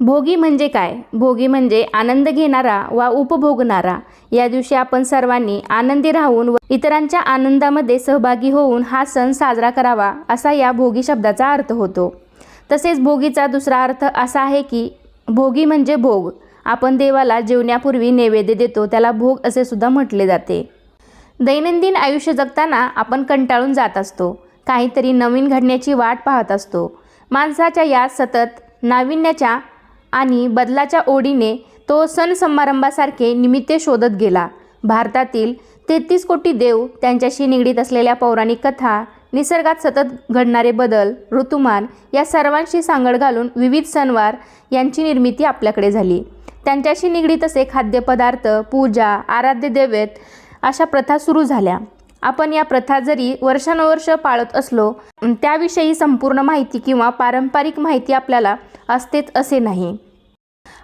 भोगी म्हणजे काय? भोगी म्हणजे आनंद घेणारा वा उपभोगणारा. या दिवशी आपण सर्वांनी आनंदी राहून व इतरांच्या आनंदामध्ये सहभागी होऊन हा सण साजरा करावा असा या भोगी शब्दाचा अर्थ होतो. तसेच भोगीचा दुसरा अर्थ असा आहे की भोगी म्हणजे भोग. आपण देवाला जेवण्यापूर्वी नैवेद्य देतो त्याला भोग असे सुद्धा म्हटले जाते. दैनंदिन आयुष्य जगताना आपण कंटाळून जात असतो काहीतरी नवीन घडण्याची वाट पाहत असतो. माणसाच्या या सतत नाविन्याच्या आणि बदलाच्या ओढीने तो सण समारंभासारखे निमित्ते शोधत गेला. भारतातील तेहतीस कोटी देव त्यांच्याशी निगडीत असलेल्या पौराणिक कथा निसर्गात सतत घडणारे बदल ऋतुमान या सर्वांशी सांगड घालून विविध सणवार यांची निर्मिती आपल्याकडे झाली. त्यांच्याशी निगडीत असे खाद्यपदार्थ पूजा आराध्य दैवेत अशा प्रथा सुरू झाल्या. आपण या प्रथा जरी वर्षानुवर्ष पाळत असलो त्याविषयी संपूर्ण माहिती किंवा पारंपरिक माहिती आपल्याला असतेच असे नाही.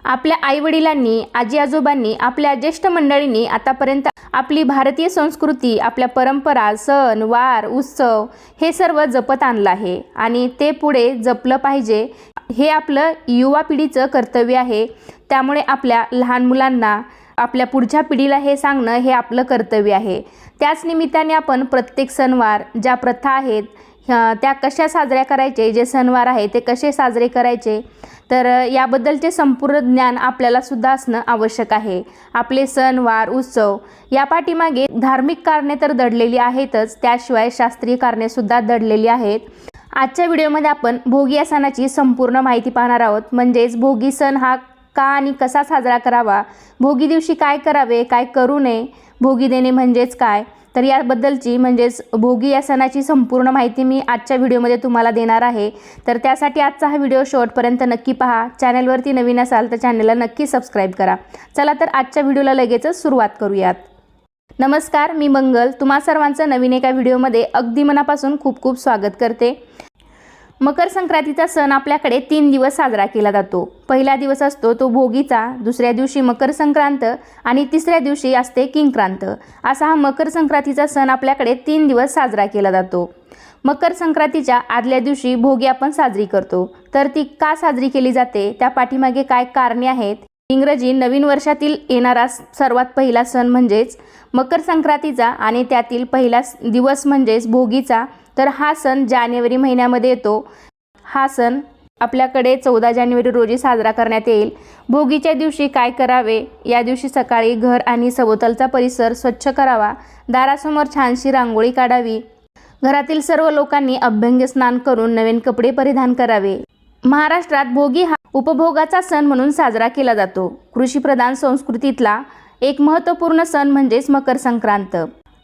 आपल्या आईवडिलांनी आजी आजोबांनी आपल्या ज्येष्ठ मंडळींनी आतापर्यंत आपली भारतीय संस्कृती आपल्या परंपरा सण वार उत्सव हे सर्व जपत आणलं आहे. आणि ते पुढे जपलं पाहिजे हे आपलं युवा पिढीचं कर्तव्य आहे. त्यामुळे आपल्या लहान मुलांना आपल्या पुढच्या पिढीला हे सांगणं हे आपलं कर्तव्य आहे. त्याच निमित्ताने आपण प्रत्येक सणवार ज्या प्रथा आहेत ह्या- त्या कशा साजऱ्या करायचे जे सणवार आहे ते कसे साजरे करायचे तर याबद्दलचे संपूर्ण ज्ञान आपल्याला सुद्धा असणं आवश्यक आहे. आपले सणवार उत्सव या पाठीमागे धार्मिक कारणे तर दडलेली आहेतच त्याशिवाय शास्त्रीय कारणेसुद्धा दडलेली आहेत. आजच्या व्हिडिओमध्ये आपण भोगी या सणाची संपूर्ण माहिती पाहणार आहोत. म्हणजेच भोगी सण हा का आणि कसा साजरा करावा? भोगी दिवशी काय करावे काय करू नये? भोगी देणे म्हणजेच काय? तर याबद्दलची म्हणजेच भोगी या सणाची संपूर्ण माहिती मी आजच्या व्हिडिओमध्ये तुम्हाला देणार आहे. तर त्यासाठी आजचा हा व्हिडिओ शेवटपर्यंत नक्की पहा. चॅनलवरती नवीन असाल तर चॅनलला नक्की सबस्क्राईब करा. चला तर आजच्या व्हिडिओला लगेचच सुरुवात करूयात. नमस्कार मी मंगल. तुम्हा सर्वांचं नवीन एका व्हिडिओमध्ये अगदी मनापासून खूप खूप स्वागत करते. मकर संक्रांतीचा सण आपल्याकडे तीन दिवस साजरा केला जातो. पहिला दिवस असतो तो भोगीचा दुसऱ्या दिवशी मकर संक्रांत आणि तिसऱ्या दिवशी असते किंक्रांत. असा हा मकर संक्रांतीचा सण आपल्याकडे तीन दिवस साजरा केला जातो. मकर संक्रांतीच्या आदल्या दिवशी भोगी आपण साजरी करतो. तर ती का साजरी केली जाते? त्या पाठीमागे काय कारणे आहेत? इंग्रजी नवीन वर्षातील येणारा सर्वात पहिला सण म्हणजेच मकर संक्रांतीचा आणि त्यातील पहिला दिवस म्हणजेच भोगीचा. तर हा सण जानेवारी महिन्यामध्ये येतो. हा सण आपल्याकडे चौदा जानेवारी रोजी साजरा करण्यात येईल. भोगीच्या दिवशी काय करावे? या दिवशी सकाळी घर आणि सभोवतालचा परिसर स्वच्छ करावा. दारासमोर छानशी रांगोळी काढावी. घरातील सर्व लोकांनी अभ्यंग स्नान करून नवीन कपडे परिधान करावे. महाराष्ट्रात भोगी हा उपभोगाचा सण म्हणून साजरा केला जातो. कृषीप्रधान संस्कृतीतला एक महत्त्वपूर्ण सण म्हणजेच मकर संक्रांत.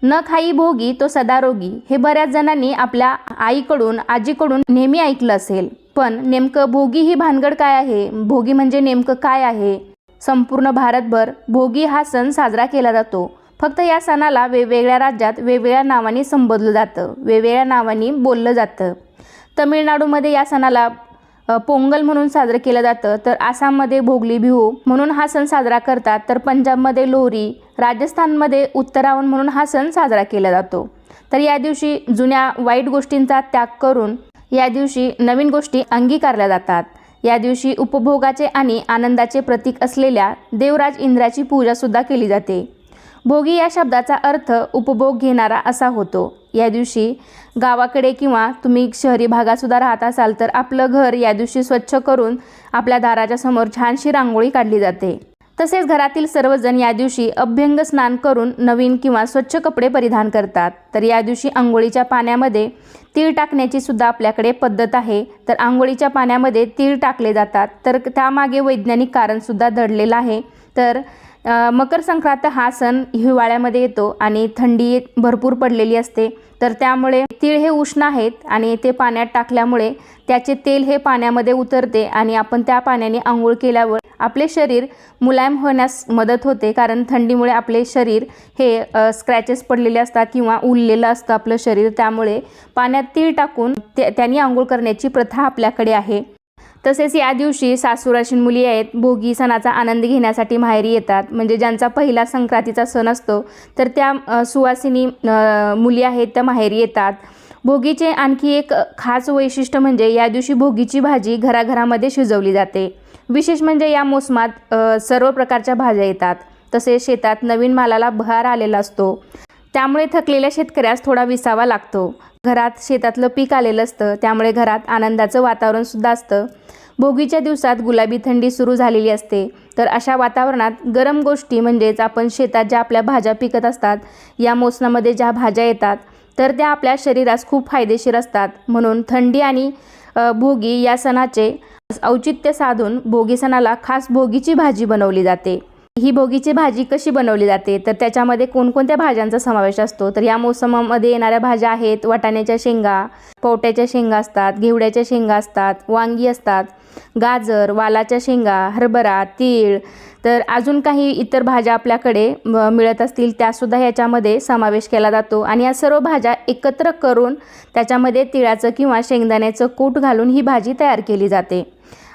न खाई भोगी तो सदारोगी हे बऱ्याच जणांनी आपल्या आईकडून आजीकडून नेहमी ऐकलं असेल. पण नेमकं भोगी ही भानगड काय आहे? भोगी म्हणजे नेमकं काय आहे? संपूर्ण भारतभर भोगी हा सण साजरा केला जातो. फक्त या सणाला वेगवेगळ्या राज्यात वेगवेगळ्या नावाने संबोधलं जातं. वेगवेगळ्या नावाने बोललं जातं. तमिळनाडूमध्ये या सणाला पोंगल म्हणून साजरं केलं जातं. तर आसाममध्ये भोगली बिहू म्हणून हा सण साजरा करतात. तर पंजाबमध्ये लोहरी राजस्थानमध्ये उत्तरावण म्हणून हा सण साजरा केला जातो. तर या दिवशी जुन्या वाईट गोष्टींचा त्याग करून या दिवशी नवीन गोष्टी अंगीकारल्या जातात. या दिवशी उपभोगाचे आणि आनंदाचे प्रतीक असलेल्या देवराज इंद्राची पूजासुद्धा केली जाते. भोगी या शब्दाचा अर्थ उपभोग घेणारा असा होतो. या दिवशी गावाकडे किंवा तुम्ही शहरी भागातसुद्धा राहत असाल तर आपलं घर या दिवशी स्वच्छ करून आपल्या दाराच्या समोर छानशी रांगोळी काढली जाते. तसेच घरातील सर्वजण या दिवशी अभ्यंग स्नान करून नवीन किंवा स्वच्छ कपडे परिधान करतात. तर या दिवशी आंघोळीच्या पाण्यामध्ये तीळ टाकण्याची सुद्धा आपल्याकडे पद्धत आहे. तर आंघोळीच्या पाण्यामध्ये तीळ टाकले जातात. तर त्यामागे वैज्ञानिक कारणसुद्धा दडलेलं आहे. तर मकर संक्रांत हा सण हिवाळ्यामध्ये येतो आणि थंडी भरपूर पडलेली असते. तर त्यामुळे तीळ हे उष्ण आहेत आणि ते पाण्यात टाकल्यामुळे त्याचे तेल हे पाण्यामध्ये उतरते आणि आपण त्या पाण्याने आंघोळ केल्यावर आपले शरीर मुलायम होण्यास मदत होते. कारण थंडीमुळे आपले शरीर हे स्क्रॅचेस पडलेले असतात किंवा उरलेलं असतं आपलं शरीर. त्यामुळे पाण्यात तीळ टाकून ते त्यांनी आंघोळ करण्याची प्रथा आपल्याकडे आहे. तसेच या दिवशी सासूराशीन मुली आहेत भोगी सणाचा आनंद घेण्यासाठी माहेरी येतात. म्हणजे ज्यांचा पहिला संक्रांतीचा सण असतो तर त्या सुवासिनी मुली आहेत त्या माहेरी येतात. भोगीचे आणखी एक खास वैशिष्ट्य म्हणजे या दिवशी भोगीची भाजी घराघरामध्ये शिजवली जाते. विशेष म्हणजे या मोसमात सर्व प्रकारच्या भाज्या येतात. तसेच शेतात नवीन मालाला बहार आलेला असतो. त्यामुळे थकलेल्या शेतकऱ्यास थोडा विसावा लागतो. घरात शेतातलं पीक आलेलं असतं त्यामुळे घरात आनंदाचं वातावरणसुद्धा असतं. भोगीच्या दिवसात गुलाबी थंडी सुरू झालेली असते. तर अशा वातावरणात गरम गोष्टी म्हणजेच आपण शेतात ज्या आपल्या भाज्या पिकत असतात या मोसमामध्ये ज्या भाज्या येतात तर त्या आपल्या शरीरास खूप फायदेशीर असतात. म्हणून थंडी आणि भोगी या सणाचे औचित्य साधून भोगी सणाला खास भोगीची भाजी बनवली जाते. ही भोगीची भाजी कशी बनवली जाते? तर त्याच्यामध्ये कोणकोणत्या भाज्यांचा समावेश असतो? तर या मोसमामध्ये येणाऱ्या भाज्या आहेत वाटाण्याच्या शेंगा पोवट्याच्या शेंगा असतात घेवड्याच्या शेंगा असतात वांगी असतात गाजर वालाच्या शेंगा हरभरा तीळ. तर अजून काही इतर भाज्या आपल्याकडे मिळत असतील त्यासुद्धा याच्यामध्ये समावेश केला जातो. आणि या सर्व भाज्या एकत्र करून त्याच्यामध्ये तिळाचं किंवा शेंगदाण्याचं कूट घालून ही भाजी तयार केली जाते.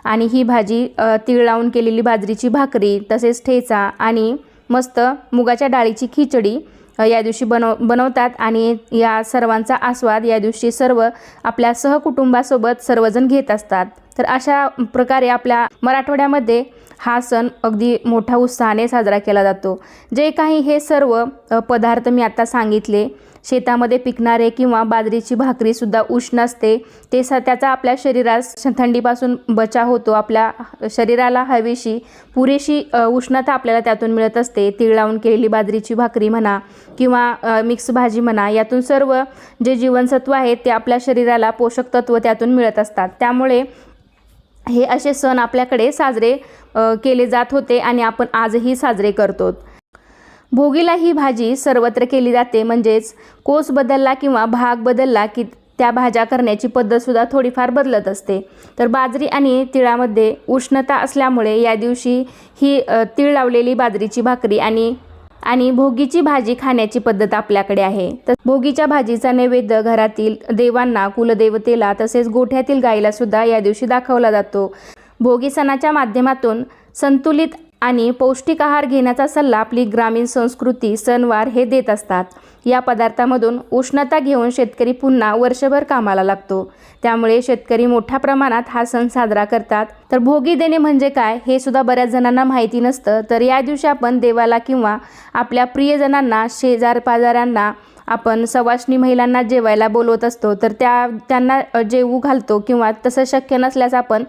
आणि ही भाजी तीळ लावून केलेली बाजरीची भाकरी तसेच ठेचा आणि मस्त मुगाच्या डाळीची खिचडी या दिवशी बनव बनवतात. आणि या सर्वांचा आस्वाद या दिवशी सर्व आपल्या सहकुटुंबासोबत सर्वजण घेत असतात. तर अशा प्रकारे आपल्या मराठवाड्यामध्ये हा सण अगदी मोठ्या उत्साहाने साजरा केला जातो. जे काही हे सर्व पदार्थ मी आता सांगितले शेतामध्ये पिकणारे किंवा बाजरीची भाकरीसुद्धा उष्ण असते. ते स त्याचा आपल्या शरीरास थंडीपासून बचाव होतो. आपल्या शरीराला हवीशी पुरेशी उष्णता आपल्याला त्यातून मिळत असते. तीळ लावून केलेली बाजरीची भाकरी म्हणा किंवा मिक्स भाजी म्हणा यातून सर्व जे जीवनसत्व आहेत ते आपल्या शरीराला पोषक तत्व त्यातून मिळत असतात. त्यामुळे हे असे सण आपल्याकडे साजरे केले जात होते आणि आपण आजही साजरे करतो. भोगीला ही भाजी सर्वत्र केली जाते म्हणजेच कोस बदलला किंवा भाग बदलला की त्या भाज्या करण्याची पद्धतसुद्धा थोडीफार बदलत असते. तर बाजरी आणि तिळामध्ये उष्णता असल्यामुळे या दिवशी ही तीळ लावलेली बाजरीची भाकरी आणि आणि भोगीची भाजी खाण्याची पद्धत आपल्याकडे आहे. तर भोगीच्या भाजीचा नैवेद्य घरातील देवांना कुलदेवतेला तसेच गोठ्यातील गाईला सुद्धा या दिवशी दाखवला जातो. भोगी सणाच्या माध्यमातून संतुलित आणि पौष्टिक आहार घेण्याचा सल्ला आपली ग्रामीण संस्कृती सणवार हे देत असतात. या पदार्थामधून उष्णता घेऊन शेतकरी पुन्हा वर्षभर कामाला लागतो. त्यामुळे शेतकरी मोठ्या प्रमाणात हा सण साजरा करतात. तर भोगी देणे म्हणजे काय हे सुद्धा बऱ्याच जणांना माहिती नसतं. तर या दिवशी आपण देवाला किंवा आपल्या प्रियजनांना शेजार पाजाऱ्यांना आपण सवाष्णी महिलांना जेवायला बोलवत असतो. तर त्या त्यांना जेवू घालतो किंवा तसं शक्य नसल्यास आपण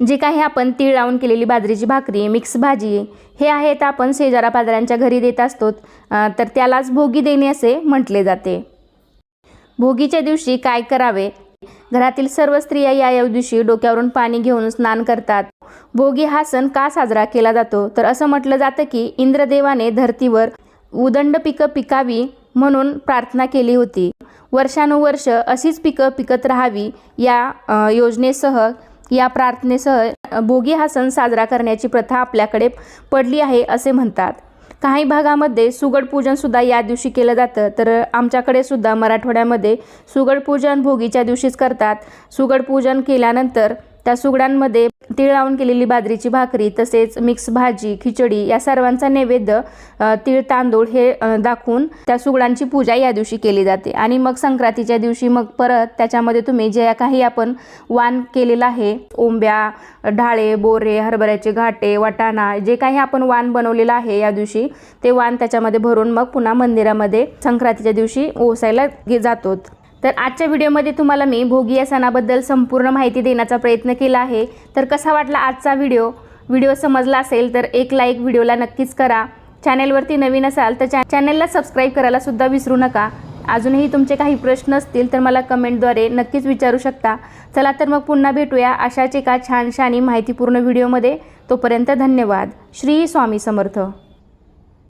जे काही आपण तीळ लावून केलेली बाजरीची भाकरी मिक्स भाजी हे आहेत आपण शेजारा पाजारांच्या घरी देत असतो. तर त्यालाच भोगी देणे असे म्हटले जाते. भोगीच्या दिवशी काय करावे? घरातील सर्व स्त्रिया या दिवशी डोक्यावरून पाणी घेऊन स्नान करतात. भोगी हा सण का साजरा केला जातो? तर असं म्हटलं जातं की इंद्रदेवाने धर्तीवर उदंड पिकं पिकावी म्हणून प्रार्थना केली होती. वर्षानुवर्ष अशीच पिकं पिकत राहावी या योजनेसह या प्रार्थनेसह भोगी हा सण साजरा करण्याची प्रथा आपल्याकडे पडली आहे असे म्हणतात. काही भागामध्ये सुगडपूजनसुद्धा या दिवशी केलं जातं. तर आमच्याकडे सुद्धा मराठवाड्यामध्ये सुगडपूजन भोगीच्या दिवशीच करतात. सुगडपूजन केल्यानंतर त्या सुगडांमध्ये तीळ लावून केलेली बाजरीची भाकरी तसेच मिक्स भाजी खिचडी या सर्वांचा नैवेद्य तीळ तांदूळ हे दाखवून त्या सुगडांची पूजा या दिवशी केली जाते. आणि मग संक्रांतीच्या दिवशी मग परत त्याच्यामध्ये तुम्ही जे काही आपण वाण केलेलं आहे ओंब्या ढाळे बोरे हरभऱ्याचे घाटे वाटाणा जे काही आपण वाण बनवलेलं आहे या दिवशी ते वाण त्याच्यामध्ये भरून मग पुन्हा मंदिरामध्ये संक्रांतीच्या दिवशी ओसायला जातो तर आजच्या व्हिडिओमध्ये तुम्हाला मी भोगी या सणाबद्दल संपूर्ण माहिती देण्याचा प्रयत्न केला आहे. तर कसा वाटला आजचा व्हिडिओ? व्हिडिओ समजला असेल तर एक लाईक व्हिडिओला नक्कीच करा. चॅनेलवरती नवीन असाल तर चॅ चॅनेलला सबस्क्राईब करायला सुद्धा विसरू नका. अजूनही तुमचे काही प्रश्न असतील तर मला कमेंटद्वारे नक्कीच विचारू शकता. चला तर मग पुन्हा भेटूया अशाच एका छानशा आणि माहितीपूर्ण व्हिडिओमध्ये. तोपर्यंत धन्यवाद. श्री स्वामी समर्थ.